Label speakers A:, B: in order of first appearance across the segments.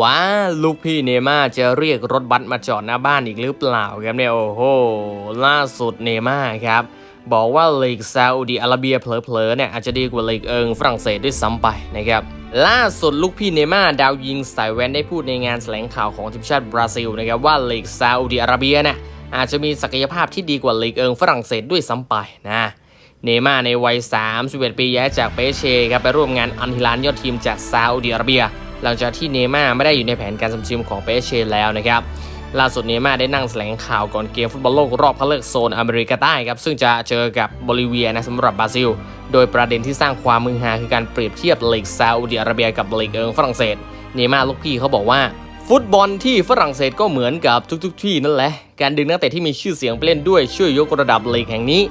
A: ว้าลูกพี่เนม่าจะเรียกรถบัสมาจอดหน้าบ้านอีกหรือเปล่าครับเนี่ยโอ้โหล่าสุดเนม่าครับ บอกว่าลีกซาอุดีอาระเบียเผลอๆเนี่ยอาจจะดีกว่าลีกเอิงฝรั่งเศสด้วยซ้ำไปนะครับล่าสุดลูกพี่เนม่าดาวยิงสายแวนได้พูดในงานแถลงข่าวของทีมชาติบราซิลนะครับว่าลีกซาอุดีอาระเบียเนี่ยอาจจะมีศักยภาพที่ดีกว่าลีกเอิงฝรั่งเศสด้วยซ้ำไปนะเนม่าในวัย 31 ปีย้ายจากเปเช่ครับไปร่วมงานอันฮิลานยอดทีมจากซาอุดิอาระเบีย หลังจากที่เนม่าไม่ได้อยู่ในแผนการทำทีมของเปเชแล้วนะครับล่าสุดเนม่าได้นั่งแถลงข่าวก่อนเกมฟุตบอลโลกรอบคัดเลือกโซนอเมริกาใต้ครับซึ่งจะเจอกับโบลิเวียนะสำหรับบราซิล โดยประเด็นที่สร้างความมือฮาคือการเปรียบเทียบลีกซาอุดิอาระเบียกับลีกเอิงฝรั่งเศสเนม่าลูกพี่เขาบอกว่า ฟุตบอลที่ฝรั่งเศสก็เหมือนกับทุก ๆ ที่นั่นแหละ การดึงนักเตะที่มีชื่อเสียงไปเล่นด้วยช่วยยกระดับลีกแห่งนี้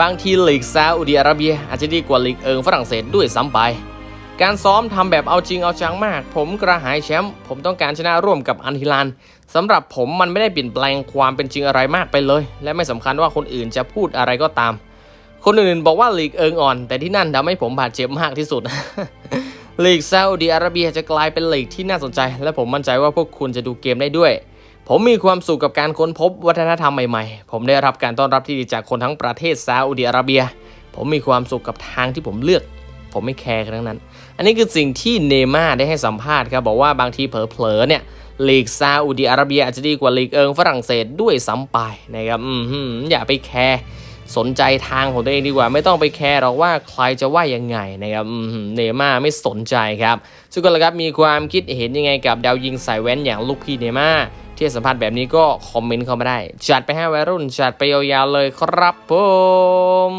A: บางทีลีกซาอุดิอาระเบียอาจจะดีกว่าลีกเอิงฝรั่งเศสด้วยซ้ำไป การซ้อมทำแบบเอาจริงเอาจังมาก ผมกระหายแชมป์ผมต้องการชนะร่วมกับอันฮิลานสำหรับผมมันไม่ได้เปลี่ยนแปลงความเป็นจริงอะไรมากไปเลย และไม่สำคัญว่าคนอื่นจะพูดอะไรก็ตาม คนอื่นบอกว่าลีกเอิงอ่อน แต่ที่นั่นทำให้ผมบาดเจ็บมากที่สุดลีกซาอุดิอาระเบียจะกลายเป็นลีกที่น่าสนใจ และผมมั่นใจว่าพวกคุณจะดูเกมได้ด้วย ผมมีความสุขกับการค้นพบวัฒนธรรมใหม่ๆ ผมได้รับการต้อนรับที่ดีจากคนทั้งประเทศซาอุดิอาระเบีย ผมมีความสุขกับทางที่ผมเลือก ผมไม่แคร์กันทั้งนั้น อันนี้คือสิ่งที่เนม่าได้ให้สัมภาษณ์ครับ บอกว่าบางทีเผลอๆเนี่ยลีกซาอุดิอาระเบียอาจจะดีกว่าลีกเอิงฝรั่งเศสด้วยซ้ำไปนะครับอืมอย่าไปแคร์สนใจทางของตัวเองดีกว่า ไม่ต้องไปแคร์หรอกว่าใครจะว่ายังไงนะครับเนม่าไม่สนใจครับทุกคนละครับมีความคิดเห็นยังไงกับดาวยิงสายแว้นอย่างลูกพี่เนม่าที่สัมภาษณ์แบบนี้ก็คอมเมนต์เข้ามาได้ จัดไปให้วัยรุ่น จัดไปยาวๆเลยครับผม